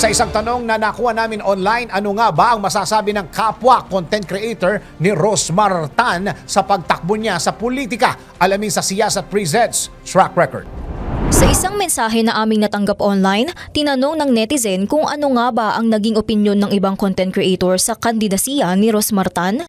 Sa isang tanong na nakuha namin online, ano nga ba ang masasabi ng kapwa content creator ni Rosmar Tan sa pagtakbo niya sa politika? Alamin sa Siyasat Presents Track Record. Sa isang mensahe na aming natanggap online, tinanong ng netizen kung ano nga ba ang naging opinyon ng ibang content creator sa kandidasiya ni Rosmartan.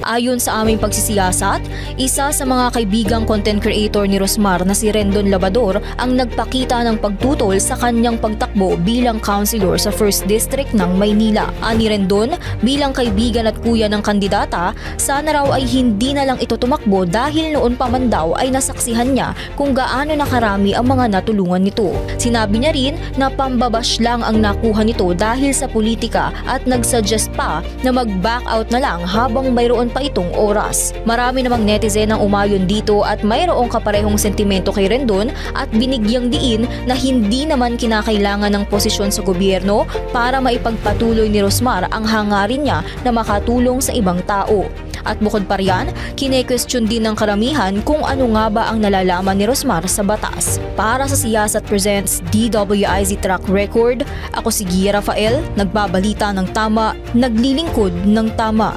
Ayon sa aming pagsisiyasat, isa sa mga kaibigang content creator ni Rosmar na si Rendon Labador ang nagpakita ng pagtutol sa kanyang pagtakbo bilang councilor sa 1st District ng Maynila. Ani Rendon, bilang kaibigan at kuya ng kandidata, sana raw ay hindi na lang ito tumakbo dahil noon pa man daw ay nasaksihan niya kung gaano nakarami ang mga natulungan nito. Sinabi niya rin na pambabash lang ang nakuha nito dahil sa politika at nagsuggest pa na mag-back out na lang habang mayroon pa itong oras. Marami namang netizen ang umayon dito at mayroong kaparehong sentimento kay Rendon at binigyang diin na hindi naman kinakailangan ng posisyon sa gobyerno para maipagpatuloy ni Rosmar ang hangarin niya na makatulong sa ibang tao. At bukod pa riyan, kine-question din ng karamihan kung ano nga ba ang nalalaman ni Rosmar sa batas. Para sa Siyasat Presents DWIZ Track Record, ako si Gia Rafael, nagbabalita ng tama, naglilingkod ng tama.